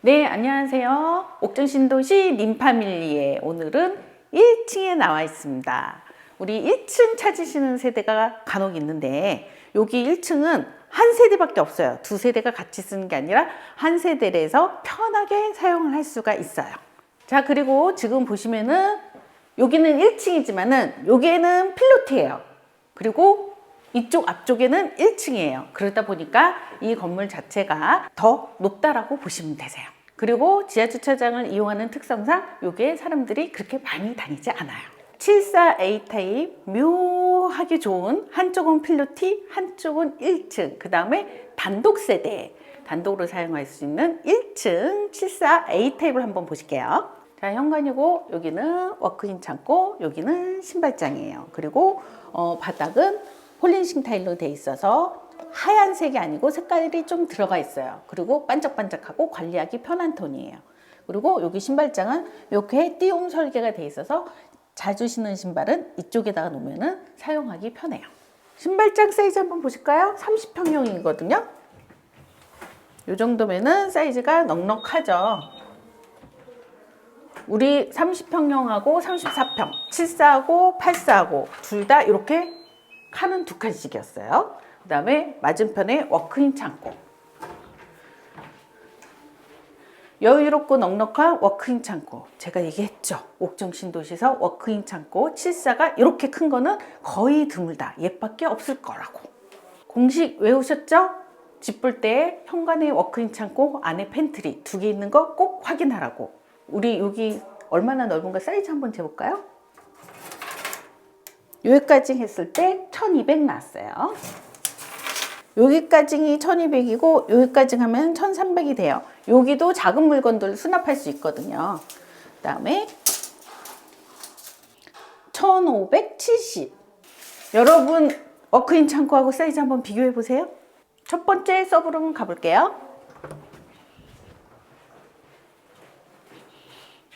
네, 안녕하세요. 옥정신도시 림파밀리에 오늘은 1층에 나와 있습니다. 우리 1층 찾으시는 세대가 간혹 있는데 여기 1층은 한 세대밖에 없어요. 두 세대가 같이 쓰는 게 아니라 한 세대에서 편하게 사용을 할 수가 있어요. 자, 그리고 지금 보시면은 여기는 1층이지만은 여기에는 필로티예요. 그리고 이쪽 앞쪽에는 1층이에요. 그러다 보니까 이 건물 자체가 더 높다라고 보시면 되세요. 그리고 지하 주차장을 이용하는 특성상 여기에 사람들이 그렇게 많이 다니지 않아요. 74A 타입 묘하게 좋은 한쪽은 필로티, 한쪽은 1층. 그 다음에 단독 세대 단독으로 사용할 수 있는 1층 74A 타입을 한번 보실게요. 자, 현관이고 여기는 워크인 창고, 여기는 신발장이에요. 그리고 어, 바닥은 폴린싱 타일로 돼 있어서 하얀색이 아니고 색깔이 좀 들어가 있어요. 그리고 반짝반짝하고 관리하기 편한 톤이에요. 그리고 여기 신발장은 이렇게 띄움 설계가 돼 있어서 자주 신는 신발은 이쪽에다가 놓으면 사용하기 편해요. 신발장 사이즈 한번 보실까요? 30평형이거든요. 이 정도면은 사이즈가 넉넉하죠. 우리 30평형하고 34평, 74하고 84하고 둘 다 이렇게 칸은 두 칸씩이었어요. 그 다음에 맞은편에 워크인 창고. 여유롭고 넉넉한 워크인 창고. 제가 얘기했죠. 옥정 신도시에서 워크인 창고 74가 이렇게 큰 거는 거의 드물다. 얘밖에 없을 거라고. 공식 외우셨죠? 집 볼 때 현관에 워크인 창고, 안에 팬트리 두 개 있는 거 꼭 확인하라고. 우리 여기 얼마나 넓은가 사이즈 한번 재볼까요? 여기까지 했을 때 1200 나왔어요. 여기까지 1200이고 여기까지 하면 1300이 돼요. 여기도 작은 물건들 수납할 수 있거든요. 그 다음에 1570. 여러분 워크인 창고하고 사이즈 한번 비교해 보세요. 첫 번째 서브룸 가볼게요.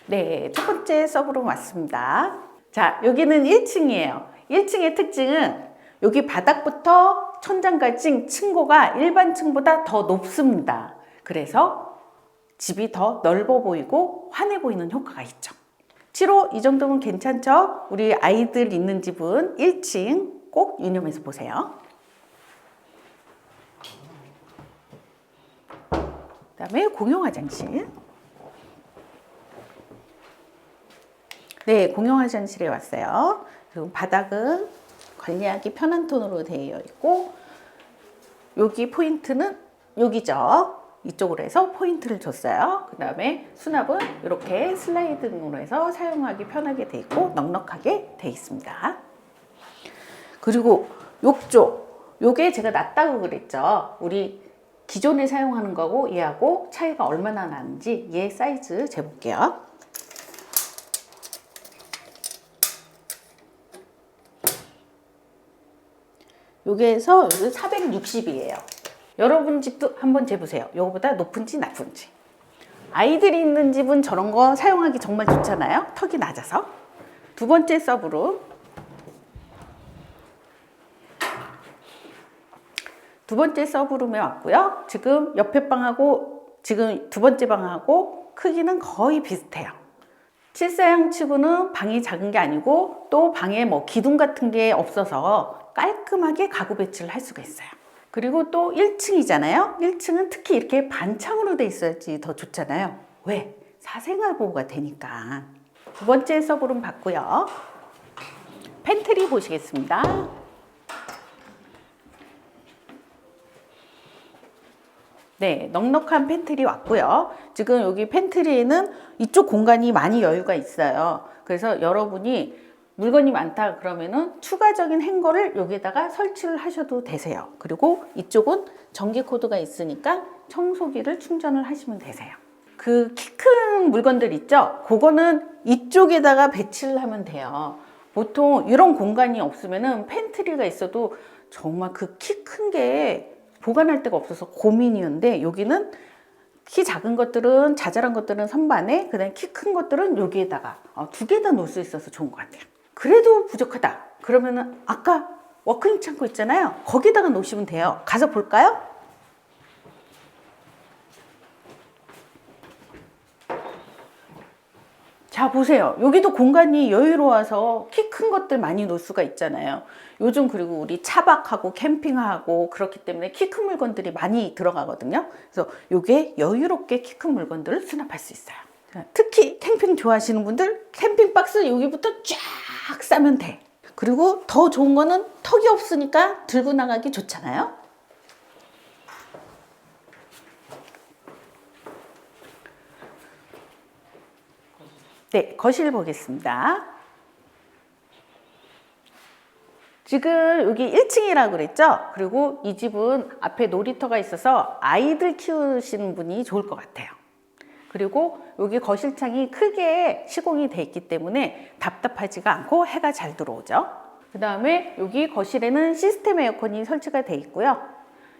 네, 첫 번째 서브룸 왔습니다. 자, 여기는 1층이에요. 1층의 특징은 여기 바닥부터 천장까지 층고가 일반 층보다 더 높습니다. 그래서 집이 더 넓어 보이고 환해 보이는 효과가 있죠. 7호 이 정도면 괜찮죠? 우리 아이들 있는 집은 1층 꼭 유념해서 보세요. 그 다음에 공용 화장실. 네, 공용 화장실에 왔어요. 그리고 바닥은 관리하기 편한 톤으로 되어 있고 여기 포인트는 여기죠. 이쪽으로 해서 포인트를 줬어요. 그 다음에 수납은 이렇게 슬라이드 등으로 해서 사용하기 편하게 돼 있고 넉넉하게 돼 있습니다. 그리고 욕조 요게 제가 낮다고 그랬죠. 우리 기존에 사용하는 거고 얘하고 차이가 얼마나 나는지 얘 사이즈 재볼게요. 여기에서 여기 460이에요. 여러분 집도 한번 재보세요. 요거보다 높은지 낮은지. 아이들이 있는 집은 저런 거 사용하기 정말 좋잖아요. 턱이 낮아서. 두 번째 서브룸. 두 번째 서브룸에 왔고요. 지금 옆에 방하고 지금 두 번째 방하고 크기는 거의 비슷해요. 칠사형 치고는 방이 작은 게 아니고 또 방에 뭐 기둥 같은 게 없어서 깔끔하게 가구 배치를 할 수가 있어요. 그리고 또 1층이잖아요. 1층은 특히 이렇게 반창으로 돼 있어야지 더 좋잖아요. 왜? 사생활 보호가 되니까. 두 번째 서브룸 봤고요. 팬트리 보시겠습니다. 네, 넉넉한 팬트리 왔고요. 지금 여기 팬트리에는 이쪽 공간이 많이 여유가 있어요. 그래서 여러분이 물건이 많다 그러면은 추가적인 행거를 여기다가 설치를 하셔도 되세요. 그리고 이쪽은 전기 코드가 있으니까 청소기를 충전을 하시면 되세요. 그 키 큰 물건들 있죠? 그거는 이쪽에다가 배치를 하면 돼요. 보통 이런 공간이 없으면은 팬트리가 있어도 정말 그 키 큰 게 보관할 데가 없어서 고민이었는데 여기는 키 작은 것들은 자잘한 것들은 선반에 그다음에 키 큰 것들은 여기에다가 어, 두개 다 놓을 수 있어서 좋은 것 같아요. 그래도 부족하다. 그러면은 아까 워크인 창고 있잖아요. 거기다가 놓으시면 돼요. 가서 볼까요? 자, 보세요. 여기도 공간이 여유로워서 키 큰 것들 많이 놓을 수가 있잖아요. 요즘 그리고 우리 차박하고 캠핑하고 그렇기 때문에 키 큰 물건들이 많이 들어가거든요. 그래서 요게 여유롭게 키 큰 물건들을 수납할 수 있어요. 자, 특히 캠핑 좋아하시는 분들 캠핑 박스 여기부터 쫙 싸면 돼. 그리고 더 좋은 거는 턱이 없으니까 들고 나가기 좋잖아요. 네, 거실 보겠습니다. 지금 여기 1층이라고 그랬죠? 그리고 이 집은 앞에 놀이터가 있어서 아이들 키우시는 분이 좋을 것 같아요. 그리고 여기 거실창이 크게 시공이 돼 있기 때문에 답답하지가 않고 해가 잘 들어오죠. 그 다음에 여기 거실에는 시스템 에어컨이 설치가 돼 있고요.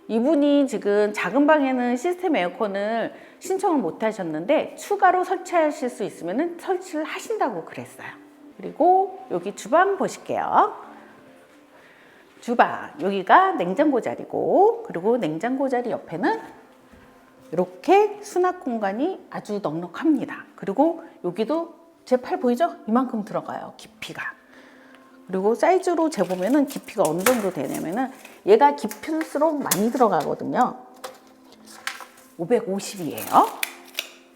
이분이 지금 작은 방에는 시스템 에어컨을 신청을 못 하셨는데 추가로 설치하실 수 있으면 설치를 하신다고 그랬어요. 그리고 여기 주방 보실게요. 주방 여기가 냉장고 자리고 그리고 냉장고 자리 옆에는 이렇게 수납 공간이 아주 넉넉합니다. 그리고 여기도 제 팔 보이죠? 이만큼 들어가요. 깊이가. 그리고 사이즈로 재보면은 깊이가 어느 정도 되냐면은 얘가 깊을수록 많이 들어가거든요. 550이에요.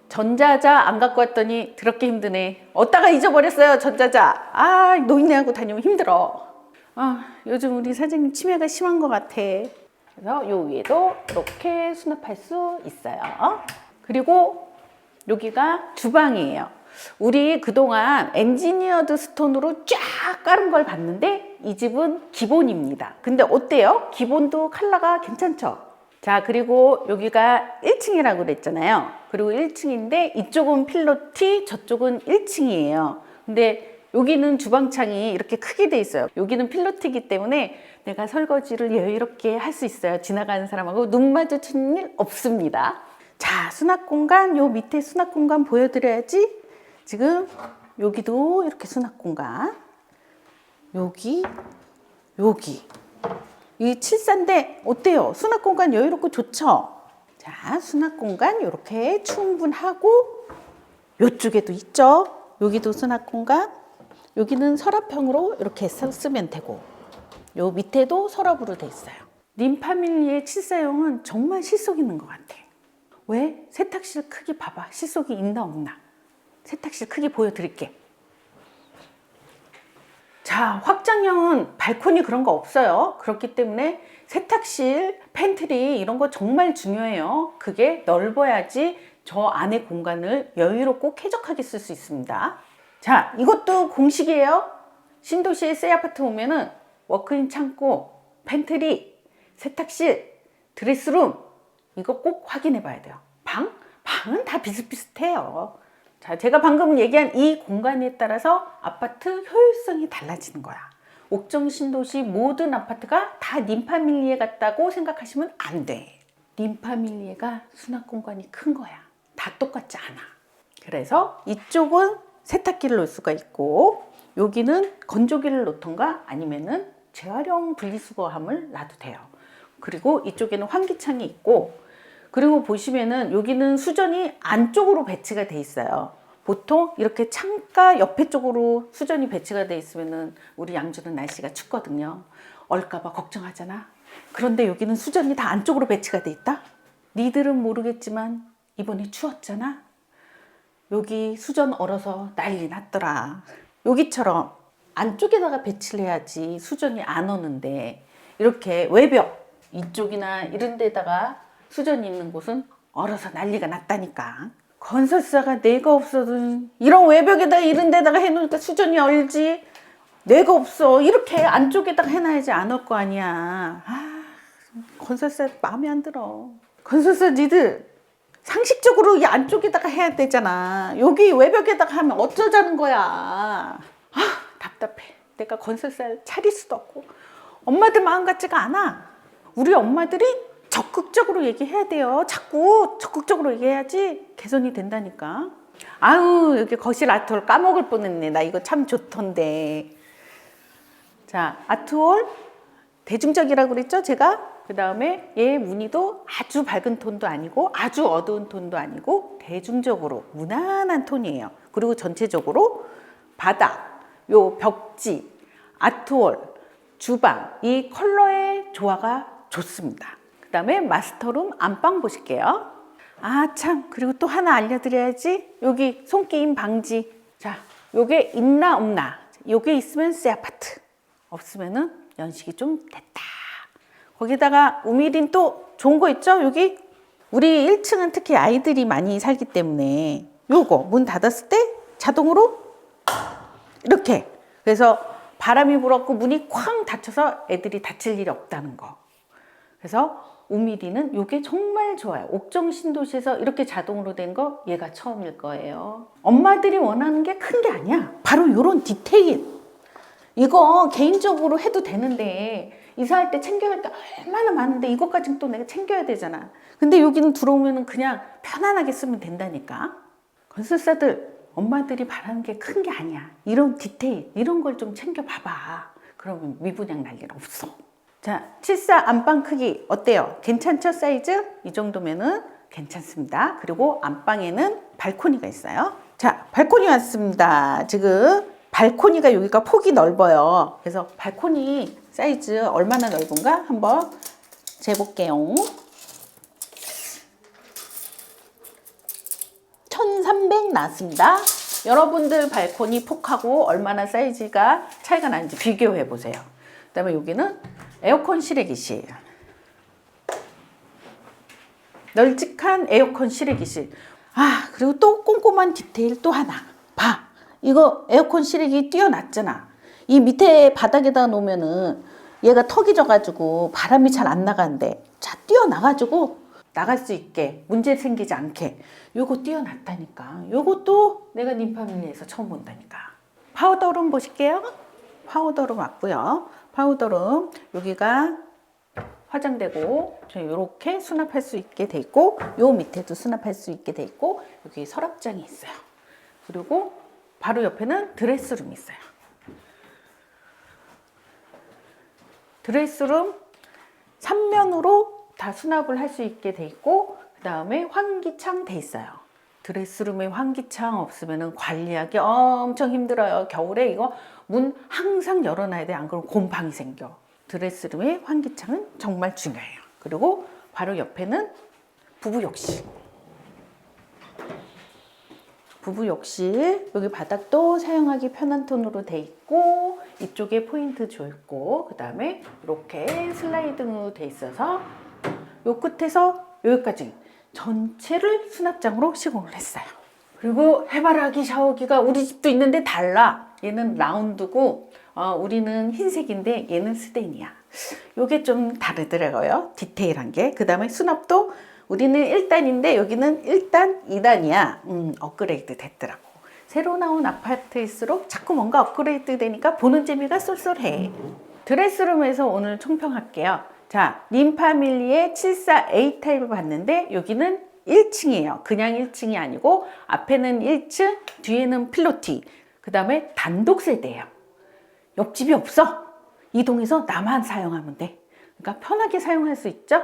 전자자 안 갖고 왔더니 더럽게 힘드네. 어디다가 잊어버렸어요, 전자자. 아, 노인네하고 다니면 힘들어. 아, 요즘 우리 사장님 치매가 심한 것 같아. 그래서 요 위에도 이렇게 수납할 수 있어요. 그리고 여기가 주방이에요. 우리 그동안 엔지니어드 스톤으로 쫙 깔은 걸 봤는데 이 집은 기본입니다. 근데 어때요? 기본도 컬러가 괜찮죠? 자, 그리고 여기가 1층이라고 그랬잖아요. 그리고 1층인데 이쪽은 필로티, 저쪽은 1층이에요. 근데 여기는 주방창이 이렇게 크게 돼 있어요. 여기는 필로티이기 때문에 내가 설거지를 여유롭게 할 수 있어요. 지나가는 사람하고 눈 마주치는 일 없습니다. 자, 수납 공간, 요 밑에 수납 공간 보여드려야지. 지금 여기도 이렇게 수납 공간. 여기, 여기. 이 칠산데 어때요? 수납 공간 여유롭고 좋죠? 자, 수납 공간 이렇게 충분하고 요쪽에도 있죠? 여기도 수납 공간. 여기는 서랍형으로 이렇게 써- 쓰면 되고 요 밑에도 서랍으로 돼 있어요. 림파밀리의 칠사용은 정말 실속 있는 것 같아. 왜? 세탁실 크기 봐봐. 실속이 있나 없나. 세탁실 크기 보여드릴게. 자, 확장형은 발코니 그런 거 없어요. 그렇기 때문에 세탁실, 팬트리 이런 거 정말 중요해요. 그게 넓어야지 저 안의 공간을 여유롭고 쾌적하게 쓸 수 있습니다. 자, 이것도 공식이에요. 신도시의 새 아파트 오면은 워크인 창고, 팬트리, 세탁실, 드레스룸 이거 꼭 확인해 봐야 돼요. 방? 방은 다 비슷비슷해요. 자, 제가 방금 얘기한 이 공간에 따라서 아파트 효율성이 달라지는 거야. 옥정 신도시 모든 아파트가 다 림파밀리에 같다고 생각하시면 안 돼. 림파밀리에가 수납 공간이 큰 거야. 다 똑같지 않아. 그래서 이쪽은 세탁기를 놓을 수가 있고 여기는 건조기를 놓던가 아니면은 재활용 분리수거함을 놔도 돼요. 그리고 이쪽에는 환기창이 있고 그리고 보시면은 여기는 수전이 안쪽으로 배치가 돼 있어요. 보통 이렇게 창가 옆에 쪽으로 수전이 배치가 돼 있으면은 우리 양주는 날씨가 춥거든요. 얼까봐 걱정하잖아. 그런데 여기는 수전이 다 안쪽으로 배치가 돼 있다? 니들은 모르겠지만 이번에 추웠잖아. 여기 수전 얼어서 난리 났더라. 여기처럼 안쪽에다가 배치를 해야지 수전이 안 오는데 이렇게 외벽 이쪽이나 이런 데다가 수전이 있는 곳은 얼어서 난리가 났다니까. 건설사가 내가 없어도 이런 외벽에다가 이런 데다가 해놓으니까 수전이 얼지. 내가 없어. 이렇게 안쪽에다가 해놔야지 안 올 거 아니야. 아, 건설사 마음에 안 들어. 건설사 니들 상식적으로 이 안쪽에다가 해야 되잖아. 여기 외벽에다가 하면 어쩌자는 거야. 아, 답답해. 내가 건설사를 차릴 수도 없고. 엄마들 마음 같지가 않아. 우리 엄마들이 적극적으로 얘기해야 돼요. 자꾸 적극적으로 얘기해야지 개선이 된다니까. 아유, 여기 거실 아트홀 까먹을 뻔했네. 나 이거 참 좋던데. 자, 아트홀 대중적이라고 그랬죠? 제가 그 다음에 얘 무늬도 아주 밝은 톤도 아니고 아주 어두운 톤도 아니고 대중적으로 무난한 톤이에요. 그리고 전체적으로 바닥, 요 벽지, 아트월, 주방 이 컬러의 조화가 좋습니다. 그 다음에 마스터룸 안방 보실게요. 아 참 그리고 또 하나 알려드려야지 여기 손게임 방지 자 요게 있나 없나 요게 있으면 새 아파트 없으면은 연식이 좀 됐다 거기다가 우미린 또 좋은 거 있죠 여기 우리 1층은 특히 아이들이 많이 살기 때문에 요거 문 닫았을 때 자동으로 이렇게 그래서 바람이 불었고 문이 쾅 닫혀서 애들이 다칠 일이 없다는 거 그래서 우미리는 이게 정말 좋아요. 옥정 신도시에서 이렇게 자동으로 된 거 얘가 처음일 거예요. 엄마들이 원하는 게 큰게 아니야. 바로 이런 디테일. 이거 개인적으로 해도 되는데 이사할 때 챙겨야 할 게 얼마나 많은데 이것까지 또 내가 챙겨야 되잖아. 근데 여기는 들어오면은 그냥 편안하게 쓰면 된다니까. 건설사들 엄마들이 바라는 게 큰 게 아니야. 이런 디테일 이런 걸 좀 챙겨 봐봐. 그러면 미분양 날 일 없어. 자, 74 안방 크기 어때요? 괜찮죠? 사이즈? 이 정도면은 괜찮습니다. 그리고 안방에는 발코니가 있어요. 자, 발코니 왔습니다. 지금 발코니가 여기가 폭이 넓어요. 그래서 발코니 사이즈 얼마나 넓은가 한번 재볼게요. 1300 나왔습니다. 여러분들 발코니 폭하고 얼마나 사이즈가 차이가 나는지 비교해 보세요. 그 다음에 여기는 에어컨 실외기실. 널찍한 에어컨 실외기실. 아, 그리고 또 꼼꼼한 디테일 또 하나. 봐. 이거 에어컨 실외기 띄어놨잖아. 이 밑에 바닥에다 놓으면은 얘가 턱이 져가지고 바람이 잘 안 나가는데 자 띄어나가지고 나갈 수 있게 문제 생기지 않게 요거 띄어놨다니까. 요것도 내가 님파밀리에서 처음 본다니까. 파우더룸 보실게요. 파우더룸 왔고요. 파우더룸 여기가 화장되고 이렇게 수납할 수 있게 돼 있고 요 밑에도 수납할 수 있게 돼 있고 여기 서랍장이 있어요. 그리고 바로 옆에는 드레스룸이 있어요 드레스룸 3면으로 다 수납을 할 수 있게 돼 있고 그 다음에 환기창 돼 있어요. 드레스룸에 환기창 없으면 관리하기 엄청 힘들어요. 겨울에 이거 문 항상 열어놔야 돼. 안 그러면 곰팡이 생겨. 드레스룸의 환기창은 정말 중요해요. 그리고 바로 옆에는 부부 욕실. 부부 욕실 여기 바닥도 사용하기 편한 톤으로 돼 있고 이쪽에 포인트 줘 있고 그 다음에 이렇게 슬라이딩으로 돼 있어서 요 끝에서 여기까지 전체를 수납장으로 시공을 했어요. 그리고 해바라기 샤워기가 우리 집도 있는데 달라. 얘는 라운드고 어, 우리는 흰색인데 얘는 스테인이야. 요게 좀 다르더라고요. 디테일한 게. 그 다음에 수납도 우리는 1단인데 여기는 1단, 2단이야. 음, 업그레이드 됐더라고. 새로 나온 아파트일수록 자꾸 뭔가 업그레이드 되니까 보는 재미가 쏠쏠해. 드레스룸에서 오늘 총평할게요. 자, 림파밀리의 74A 타입을 봤는데 여기는 1층이에요. 그냥 1층이 아니고 앞에는 1층, 뒤에는 필로티. 그 다음에 단독 세대예요. 옆집이 없어. 이동해서 나만 사용하면 돼. 그러니까 편하게 사용할 수 있죠?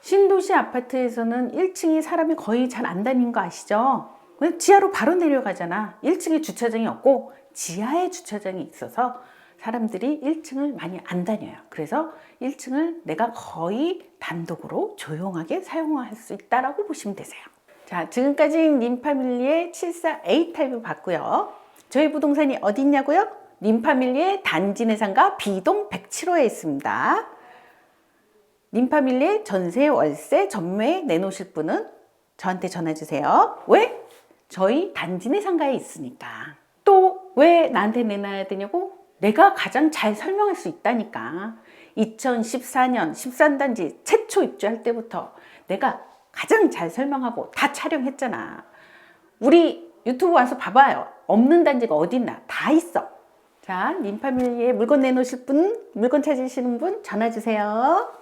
신도시 아파트에서는 1층이 사람이 거의 잘 안 다니는 거 아시죠? 지하로 바로 내려가잖아. 1층에 주차장이 없고 지하에 주차장이 있어서 사람들이 1층을 많이 안 다녀요. 그래서 1층을 내가 거의 단독으로 조용하게 사용할 수 있다라고 보시면 되세요. 자, 지금까지 림파밀리의 74A 타입을 봤고요. 저희 부동산이 어디 있냐고요? 림파밀리의 단지 내상가 B동 107호에 있습니다. 림파밀리의 전세, 월세, 전매 내놓으실 분은 저한테 전화 주세요. 왜? 저희 단지 내 상가에 있으니까. 또 왜 나한테 내놔야 되냐고? 내가 가장 잘 설명할 수 있다니까. 2014년 13단지 최초 입주할 때부터 내가 가장 잘 설명하고 다 촬영했잖아. 우리 유튜브 와서 봐봐요. 없는 단지가 어딨나. 다 있어. 자, 림파밀리에 물건 내놓으실 분, 물건 찾으시는 분 전화 주세요.